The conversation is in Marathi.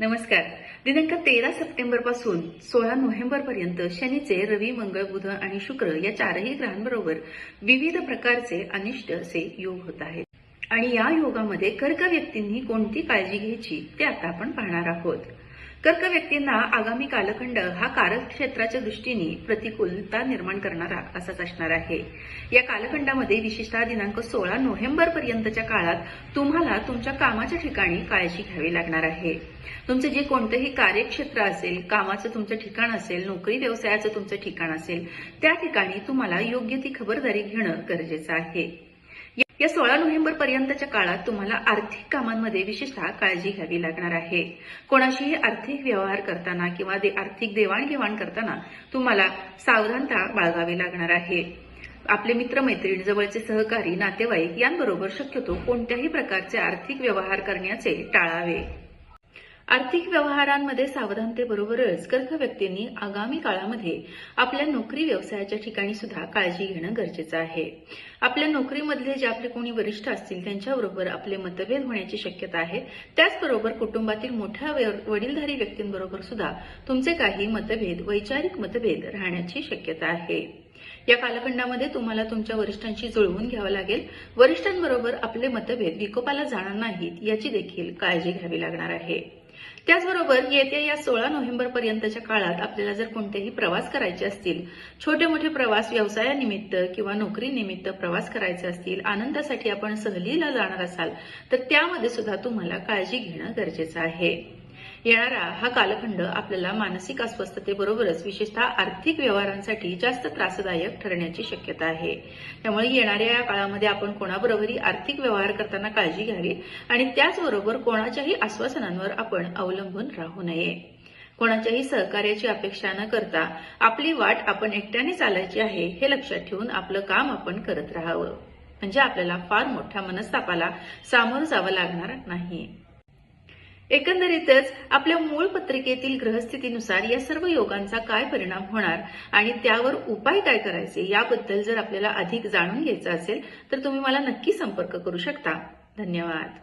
नमस्कार. दिनांक तेरा सप्टेंबरपासून सोळा नोव्हेंबर पर्यंत शनीचे रवी मंगळ बुध आणि शुक्र या चारही ग्रहांबरोबर विविध प्रकारचे अनिष्ट असे योग होत आहेत. आणि या योगामध्ये कर्क व्यक्तींनी कोणती काळजी घ्यायची ते आता आपण पाहणार आहोत. कर्क व्यक्तींना आगामी कालखंड हा कार्यक्षेत्राच्या दृष्टीने प्रतिकूलता निर्माण करणारा असाच असणार आहे. या कालखंडामध्ये विशेषतः दिनांक सोळा नोव्हेंबर पर्यंतच्या काळात तुम्हाला तुमच्या कामाच्या ठिकाणी काळजी घ्यावी लागणार आहे. तुमचं जे कोणतंही कार्यक्षेत्र असेल कामाचं तुमचं ठिकाण असेल नोकरी व्यवसायाचं तुमचं ठिकाण असेल त्या ठिकाणी तुम्हाला योग्य ती खबरदारी घेणं गरजेचं आहे. या सोळा नोव्हेंबर पर्यंतच्या काळात तुम्हाला आर्थिक कामांमध्ये विशेषतः काळजी घ्यावी लागणार आहे. कोणाशीही आर्थिक व्यवहार करताना किंवा दे आर्थिक देवाणघेवाण करताना तुम्हाला सावधानता बाळगावी लागणार आहे. आपले मित्रमैत्रीण जवळचे सहकारी नातेवाईक यांबरोबर शक्यतो कोणत्याही प्रकारचे आर्थिक व्यवहार करण्याचे टाळावे. आर्थिक व्यवहारांमध्ये सावधानतेबरोबरच कर्क व्यक्तींनी आगामी काळामध्ये आपल्या नोकरी व्यवसायाच्या ठिकाणी सुद्धा काळजी घेणं गरजेचं आहे. आपल्या नोकरीमधले जे आपले कोणी वरिष्ठ असतील त्यांच्याबरोबर आपले मतभेद होण्याची शक्यता आहे. त्याचबरोबर कुटुंबातील मोठ्या वे- वडीलधारी व्यक्तींबरोबर सुद्धा तुमचे काही मतभेद वैचारिक मतभेद राहण्याची शक्यता आहे. या कालखंडामध्ये तुम्हाला तुमच्या वरिष्ठांशी जुळवून घ्यावं लागेल. वरिष्ठांबरोबर आपले मतभेद विकोपाला जाणार नाहीत याची देखील काळजी घ्यावी लागणार आहे. त्याचबरोबर येत्या या सोळा नोव्हेंबर पर्यंतच्या काळात आपल्याला जर कोणतेही प्रवास करायचे असतील छोटे मोठे प्रवास व्यवसायानिमित्त किंवा नोकरीनिमित्त प्रवास करायचे असतील आनंदासाठी आपण सहलीला जाणार असाल तर त्यामध्ये सुद्धा तुम्हाला काळजी घेणं गरजेचं आहे. येणारा हा कालखंड आपल्याला मानसिक अस्वस्थतेबरोबरच विशेषतः आर्थिक व्यवहारांसाठी जास्त त्रासदायक ठरण्याची शक्यता आहे. त्यामुळे येणाऱ्या या काळामध्ये आपण कोणाबरोबरही आर्थिक व्यवहार करताना काळजी घ्यावी आणि त्याचबरोबर कोणाच्याही आश्वासनांवर आपण अवलंबून राहू नये. कोणाच्याही सहकार्याची अपेक्षा न करता आपली वाट आपण एकट्याने चालायची आहे हे लक्षात ठेवून आपलं काम आपण करत राहावं. म्हणजे आपल्याला फार मोठ्या मनस्तापाला सामोरं जावं लागणार नाही. एकंदरीतच आपल्या मूळ पत्रिकेतील ग्रहस्थितीनुसार या सर्व योगांचा काय परिणाम होणार आणि त्यावर उपाय काय करायचे याबद्दल जर आपल्याला अधिक जाणून घ्यायचं असेल तर तुम्ही मला नक्की संपर्क करू शकता. धन्यवाद.